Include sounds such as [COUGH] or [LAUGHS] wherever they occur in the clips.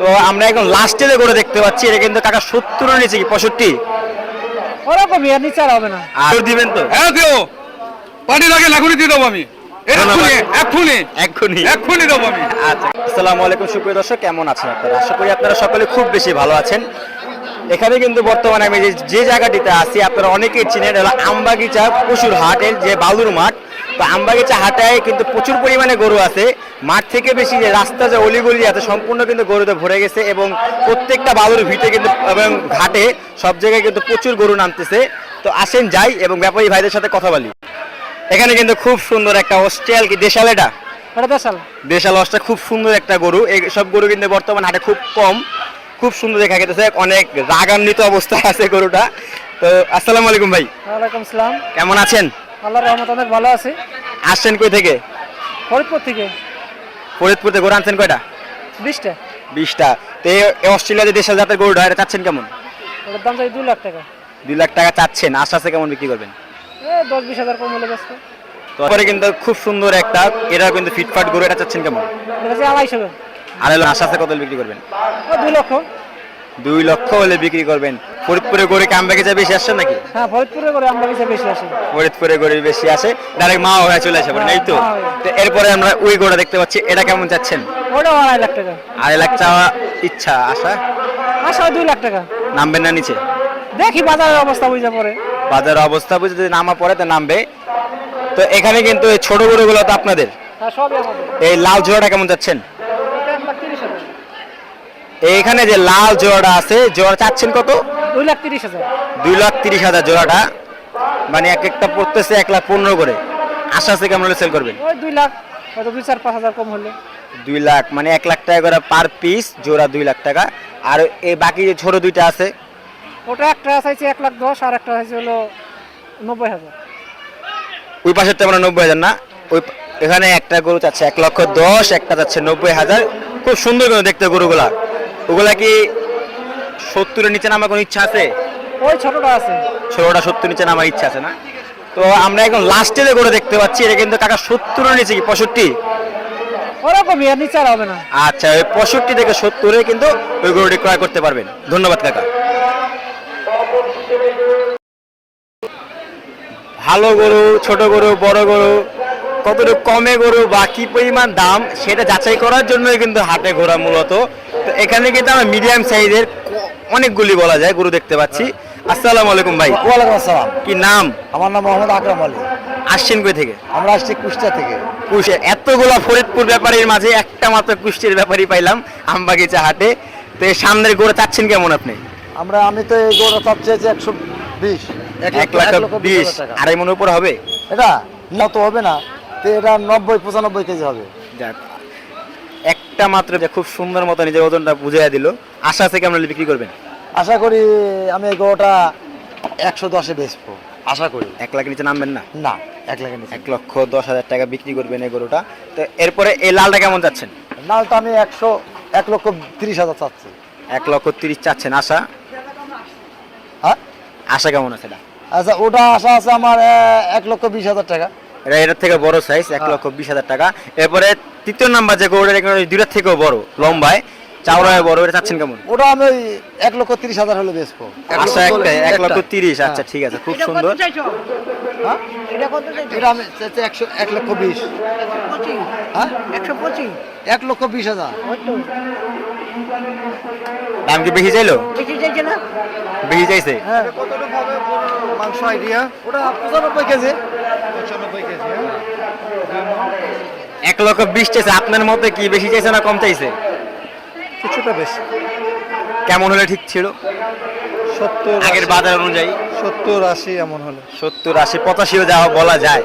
তো আমরা এখন লাস্টে যে গরু দেখতে পাচ্ছি এটা কিন্তু কাকা সত্তরের নিচে কি পঁয়ষট্টি? ওরকমই আর নিচে আর হবে না। আর দিবেন তো। হ্যাঁ দিও পানি লাগে লাগুনি দিয়ে দেবো আমি। আচ্ছা আসসালামু আলাইকুম সুপ্রিয় দর্শক কেমন আছেন আপনারা? আশা করি আপনারা সকলে খুব বেশি ভালো আছেন। এখানে কিন্তু বর্তমানে আমি যে- জায়গাটিতে আছি আপনারা অনেকেই চিনেন হলো আমবাগিচা পশুর হাটের যে বালুর মাঠ। তো আমবাগিচা হাটায় কিন্তু প্রচুর পরিমাণে গরু আছে। মাঠ থেকে বেশি যে রাস্তা যে অলিগলি আছে সম্পূর্ণ কিন্তু গরুতে ভরে গেছে এবং প্রত্যেকটা বালুর ভিটে কিন্তু এবং ঘাটে সব জায়গায় কিন্তু প্রচুর গরু নামতেছে। তো আসেন যাই এবং ব্যাপারী ভাইদের সাথে কথা বলি। এখানে কিন্তু খুব সুন্দর একটা অস্ট্রেল কি? দেশাল এটা? দেশাল। দেশাল অসটা খুব সুন্দর একটা গরু। এই সব গরু কিন্তু বর্তমান হাটে খুব কম খুব সুন্দর দেখা গেছে অনেক রাগান্বিত অবস্থায় আছে গরুটা। তো আসসালামু আলাইকুম ভাই। ওয়ালাইকুম সালাম কেমন আছেন? আল্লাহর রহমত অনেক ভালো আছে। আসছেন কই থেকে? ফরিদপুর থেকে। ফরিদপুর থেকে গরু আনছেন কয়টা? বিশটা। বিশটা। তো এই এই অস্ট্রেলিয়াতে দেশাল জাতের গরুটা এটা চাচ্ছেন কেমন? ওটার দাম চাই দু লাখ টাকা। দুই লাখ টাকা চাচ্ছেন আশা আছে কেমন বিক্রি করবেন? এ দশ বিশ হাজার কম হলে ব্যস্ত তারপরে কিন্তু খুব সুন্দর একটা এটা কিন্তু ফিটফাট গরু এটা চাচ্ছেন কেমন? আড়াইশো। আর হলো আশা আছে কত বিক্রি করবেন? দুই লক্ষ। দুই লক্ষ হলে বিক্রি করবেন। ফরিদপুরে গরু কামবাগিচা বেশি আসছে নাকি? হ্যাঁ ফরিদপুরে আমরা কিছু বেশি আসে। ফরিদপুরে গরিব বেশি আসে। ডাইরেক্ট মা হয়ে চলে আসে এই তো। তো এরপরে আমরা ওই গোড়া দেখতে পাচ্ছি। এটা কেমন চাচ্ছেন? ওটাও আড়াই লাখ টাকা। আড়াই লাখ চাওয়া ইচ্ছা আশা? হয় দুই লাখ টাকা। নামবেন না নিচে? দেখি বাজারের অবস্থা বুঝে পড়ে বাজারের অবস্থা বুঝে যদি নামা পড়ে তো নামবে। তো এখানে কিন্তু এই ছোট গরুগুলো তো আপনাদের। হ্যাঁ সবই আমাদের। এই লাল জোড়াটা কেমন যাচ্ছেন এইখানে যে লাল জোড়াটা আছে জোড়া চাচ্ছেন কত? দুই লাখ তিরিশ হাজার। দুই লাখ তিরিশ হাজার জোড়াটা। মানে এক একটা পড়তেছে এক লাখ পনেরো করে। আশা আছে কেমন সেল করবেন? ওই দুই লাখ হয়তো দুই চার পাঁচ হাজার কম হলে। দুই লাখ মানে এক লাখ টাকা করে পার পিস জোড়া দুই লাখ টাকা। আর এই বাকি যে ছোট দুইটা আছে? ওটা একটা চাইছে এক লাখ দশ আর একটা চাইছে হলো নব্বই হাজার। ওই পাশেরটা মানে নব্বই হাজার না? ওই এখানে একটা গরু চাচ্ছে এক লক্ষ দশ একটা চাচ্ছে নব্বই হাজার। খুব সুন্দর করে দেখতে গরুগুলা। ওগুলা কি সত্তরের নিচে নামার কোনো ইচ্ছা আছে? ওই ছোটটা আছে। ষোলোটা সত্তর নিচে নামার ইচ্ছা আছে না? তো আমরা এখন লাস্টে যে গরু দেখতে পাচ্ছি এটা কিন্তু কাকা সত্তরের নিচে কি পঁয়ষট্টি? ওরকমই আর নিচে হবে না। আচ্ছা ওই পঁয়ষট্টি থেকে সত্তরে কিন্তু ওই গরুটি ক্রয় করতে পারবেন। ধন্যবাদ কাকা। ভালো গরু ছোট গরু বড় গরু কতটুকু কমে গরু বা কি পরিমাণ দাম সেটা যাচাই করার জন্যই কিন্তু হাটে ঘোরা মূলত। তো এখানে কিন্তু আমরা মিডিয়াম সাইজের অনেকগুলি বলা যায় গরু দেখতে পাচ্ছি। আসসালামু আলাইকুম ভাই। ওয়ালাইকুম আসসালাম। কি নাম? আমার নাম মোহাম্মদ আকরাম আলী। আসছেন কই থেকে? আমরা আসছি কুষ্টিয়া থেকে। কুশে এতগুলা ফরিদপুর ব্যাপারীর মাঝে একটা মাত্র কুষ্টির ব্যাপারী পাইলাম আমবাগিচা হাটে। তো এই সামনের গরু চাচ্ছেন কেমন আপনি? আমরা আমি তো এই গরুটা চাপ চেয়েছি একশো বিশ। এক লাখ বিশ। আড়াই মনের উপর হবে? এটা না তো হবে না। তো এটা নব্বই পঁচানব্বই কেজি হবে। যাক। একটা মাত্র খুব সুন্দর মতো নিজের ওজনটা বুঝাইয়া দিল। আশা থেকে আমরা বিক্রি করবেন? আশা করি আমি এই গরুটা একশো দশে বেচবো। আশা করি। এক লাখের নিচে নামবেন না? না এক লাখের নিচে। এক লক্ষ দশ হাজার টাকা বিক্রি করবেন এই গরুটা। তো এরপরে এই লালটা কেমন চাচ্ছেন? নালটা আমি একশো এক লক্ষ তিরিশ হাজার চাচ্ছি। এক লক্ষ তিরিশ চাচ্ছেন আশা? হ্যাঁ? আশা কেমন আছে আচ্ছা ওটা আশা আছে আমার এক লক্ষ বিশ হাজার টাকা। এটা এটার থেকে বড় সাইজ এক লক্ষ বিশ হাজার টাকা। এরপরে তৃতীয় নাম্বার যে গরুটা এখানে দুইটার থেকেও বড় লম্বায়। চাওড়ায় বড় এটা চাচ্ছেন কেমন? ওটা আমি এক লক্ষ তিরিশ হাজার হলে বেচবো। আশা একটা এক লক্ষ তিরিশ হ্যাঁ। আচ্ছা ঠিক আছে খুব সুন্দর। হ্যাঁ? এটা আমি একশো এক লক্ষ বিশ। হ্যাঁ? একশো পঁচিশ? এক লক্ষ বিশ হাজার। দাম কি বেশি চাইলো? বেশি চাইছে না? বেশি চাইছে? হ্যাঁ। মাংস আইডিয়া ওটা পঁচানব্বই কেজি পঁচানব্বই কেজি এক লক্ষ বিশ চাইছে আপনার মতে কি বেশি চাইছে না কম চাইছে? কিছুটা বেশি। কেমন হলে ঠিক ছিল? সত্তর আগের বাজার অনুযায়ী? সত্তর আশি এমন হলে। সত্তর আশি পঁচাশিও যাওয়া বলা যায়।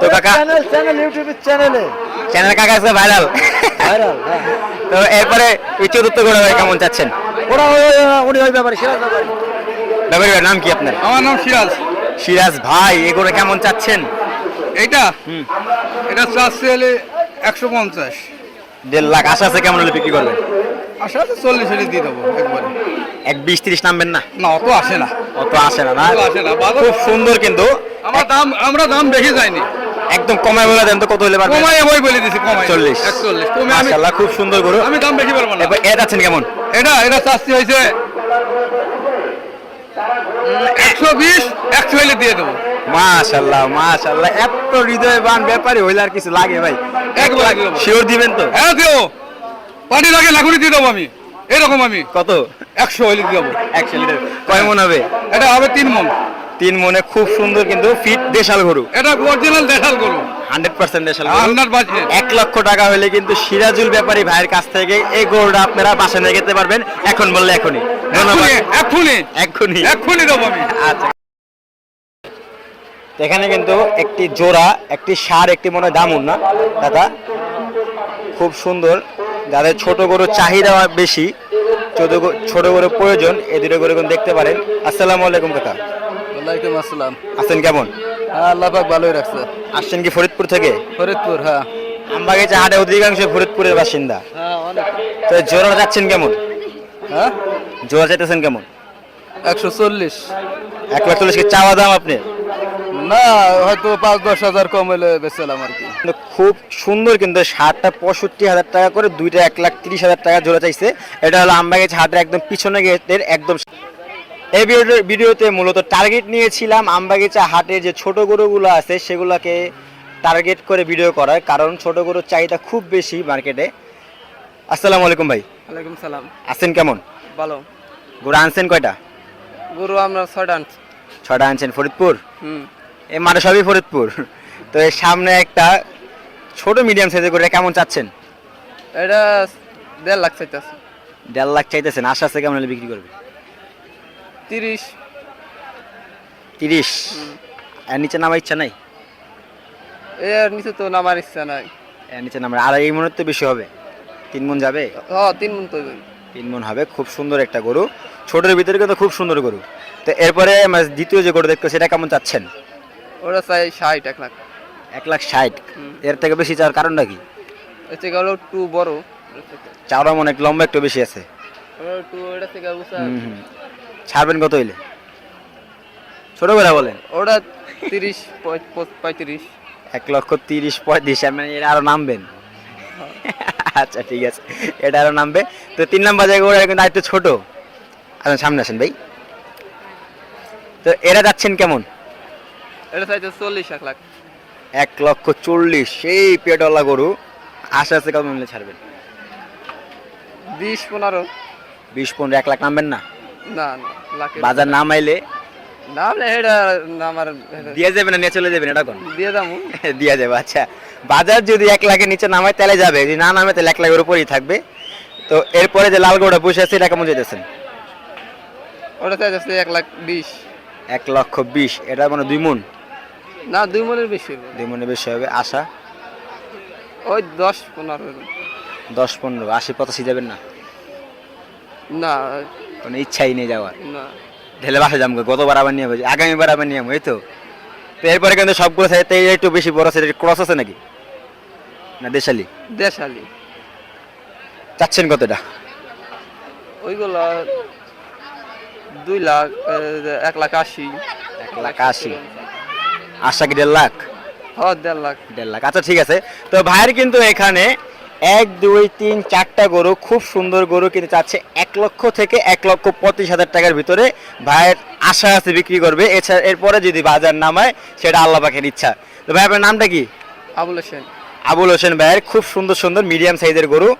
তো কাকা চ্যানেল চ্যানেল ইউটিউবের চ্যানেলে চ্যানেল কাকা আছে ভাইরাল ভাইরাল তো এরপরে এই চতুর্থ গোড়া ভাই কেমন চাচ্ছেন? ওরা ওই উনি ওই ব্যাপারে সিরাজ ব্যাপারে। ব্যাপারী নাম কি আপনার? আমার নাম সিরাজ। সিরাজ ভাই এগুলো কেমন চাচ্ছেন? এটা চাচ্ছে হলে একশো পঞ্চাশ। দেড় লাখ। আশা আছে কেমন হলে বিক্রি করবেন আশা আছে চল্লিশ হলে দিয়ে দেবো একবারে। এক বিশ তিরিশ নামবেন না? না অত আসে না। অত আসে না না? আসে না, খুব সুন্দর কিন্তু। আমার দাম আমরা দাম বেশি যায়নি একদম কমায় বলে দেন তো কত হলে পারবেন ওই বলে দিছি কমাই চল্লিশ একচল্লিশ। কমে আমি মাশাআল্লাহ খুব সুন্দর গরু। আমি দাম বেশি বলব না। এবার এটা যাচ্ছেন কেমন? এটা এটা হয়েছে একশো বিশ একশো হইলে দিয়ে দেবো। মাশাআল্লাহ মাশাআল্লাহ। এত হৃদয়বান ব্যাপারী হইলে আর কিছু লাগে ভাই। একবার শিওর দিবেন তো? হ্যাঁ দিও। পানি লাগে লাগুনি দিয়ে দেবো আমি। এরকম আমি। কত? একশো হইলে দিয়ে দেবো। একশো লিটার। কয় মন হবে? এটা হবে তিন মন। তিন মনে খুব সুন্দর কিন্তু ফিট দেশাল গরু। এটা অরিজিনাল দেখাল করো হান্ড্রেড পার্সেন্ট দেশাল গরু। আপনার বাজে। এক লক্ষ টাকা হলে কিন্তু সিরাজুল ব্যাপারী ভাইয়ের কাছ থেকে এই গরুটা আপনারা বাসা নিয়ে যেতে পারবেন। এখন বললে এখনই। ধন্যবাদ এক্ষুনি। এক্ষুনি। এক্ষুনি দেবো আমি। আচ্ছা। এখানে কিন্তু একটি জোড়া একটি সার একটি মনে হয় দামুন না? দাদা খুব সুন্দর। যাদের ছোট গরুর চাহিদা বেশি ছোট গরু- ছোট গরুর প্রয়োজন এই দুটো গরু কিন্তু দেখতে পারেন। আসসালামু আলাইকুম কাকা। ওয়ালাইকুম আসসালাম। আছেন কেমন? হ্যাঁ আল্লাহ পাক ভালোই রাখছে। আসছেন কি ফরিদপুর থেকে? ফরিদপুর হ্যাঁ। আমবাগিচা হাটে অধিকাংশ ফরিদপুরের বাসিন্দা। হ্যাঁ অনেক। তো জোড়া যাচ্ছেন কেমন? হ্যাঁ? জোড়া চাইতেছেন কেমন? একশো চল্লিশ। এক লাখ চল্লিশ কি চাওয়া দাম আপনি? না হয়তো পাঁচ দশ হাজার কম হলে বেচলাম আর কি। কিন্তু খুব সুন্দর কিন্তু সাতটা পঁয়ষট্টি হাজার টাকা করে দুইটা এক লাখ তিরিশ হাজার টাকা জোড়া চাইছে। এটা হলো আমবাগিচা হাটের একদম পিছনে গেটের একদম এই ভিডিওতে ভিডিওতে মূলত টার্গেট নিয়েছিলাম আমবাগিচা হাটের যে ছোট গরুগুলো আছে সেগুলোকে টার্গেট করে ভিডিও করার কারণ ছোট গরুর চাহিদা খুব বেশি মার্কেটে আসসালামু আলাইকুম ভাই। ওয়ালাইকুম সালাম। আছেন কেমন? ভালো। গরু আনছেন কয়টা? গরু আমরা ছয়টা আনছি। ছটা আনছেন ফরিদপুর? হুম। এই মাঠে সবই ফরিদপুর। তো এর সামনে একটা ছোট মিডিয়াম সাইজের গরু কেমন চাচ্ছেন? এটা দেড় লাখ চাইতেছে। দেড় লাখ চাইতেছেন আশা আছে কেমন হলে বিক্রি করবে? তিরিশ। তিরিশ? এর নিচে নামার ইচ্ছা নাই? এর নিচে তো নামার ইচ্ছা নাই। এর নিচে নামার আর এই মনে তো বেশি হবে? তিন মন যাবে? হ তিন মন তো তিন মন হবে খুব সুন্দর একটা গরু। ছোটের ভিতরে কিন্তু খুব সুন্দর গরু। তো এরপরে মানে দ্বিতীয় যে গরু দেখতে সেটা কেমন চাচ্ছেন? ওটা চাই ষাট এক লাখ। এক লাখ ষাট। এর থেকে বেশি চাওয়ার কারণটা কি এর থেকে হলো একটু বড়। থেকে। চাওড়া মনে লম্বা একটু বেশি আছে। একটু থেকে উঁচা। ছাড়বেন কত হইলে? ছোট করে বলেন। ওটা তিরিশ পঁয়- পঁয়- পঁয়ত্রিশ। এক লক্ষ তিরিশ পঁয়ত্রিশ মানে এটা আরও নামবেন। আচ্ছা ঠিক আছে। এটা আরও নামবে। তো তিন নাম্বার জায়গা ওরা কিন্তু আরেকটু ছোট। আচ্ছা সামনে আসেন ভাই। তো এরা যাচ্ছেন কেমন? এটা চাইতে চল্লিশ এক লাখ। এক লক্ষ চল্লিশ সেই পেটওয়ালা গরু আশা আছে কত মিলে ছাড়বেন? বিশ পনেরো। বিশ পনেরো এক লাখ নামবেন না? না না লাখের বাজার নাম আইলে? নাম এটা আমার দিয়ে যাবেন না নিয়ে চলে যাবেন এটা কোন? দিয়ে দামু [LAUGHS] দিয়ে যাবে আচ্ছা। বাজার যদি এক লাখের নিচে নামায় তাহলে যাবে। যদি না নামে তাহলে এক লাখের উপরেই থাকবে। তো এরপরে যে লাল গরুটা বসে আছে এটা কেমন যেতেছেন ওটা চাইতেছে এক লাখ বিশ। এক লক্ষ বিশ এটা মানে দুই মন। না দুই মনের বেশি হবে। দুই মনের বেশি হবে। আশা? ওই দশ পনেরো। দশ পনেরো। আশি পঁচাশি যাবেন না? না। কোনো ইচ্ছাই নেই যাওয়ার? না। ঢেলে বাসা যাব গতবার আবার নিয়ে যাব আগামীবার আবার নিয়ে এই তো। তো এরপরে কিন্তু সবগুলো সাইডে একটু বেশি বড় সাইডের ক্রস আছে নাকি? না দেশালি? দেশালি। চাচ্ছেন কতটা ওইগুলো দুই লাখ এক লাখ আশি। এক লাখ আশি। আশা কি দেড় লাখ? হ দেড় লাখ। দেড় লাখ। আচ্ছা ঠিক আছে। তো ভাইয়ের কিন্তু এখানে এক দুই তিন চারটা গরু খুব সুন্দর গরু কিন্তু চাচ্ছে এক লক্ষ থেকে এক লক্ষ পঁচিশ হাজার টাকার ভিতরে ভাইয়ের আশা আছে বিক্রি করবে। এছাড়া এরপরে যদি বাজার নামায় সেটা আল্লাহ পাখের ইচ্ছা। তো ভাই আপনার নামটা কি? আবুল হোসেন। আবুল হোসেন ভাইয়ের খুব সুন্দর সুন্দর মিডিয়াম সাইজের গরু।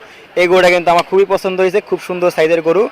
এই গরুটা কিন্তু আমার খুবই পছন্দ হয়েছে খুব সুন্দর সাইজের গরু।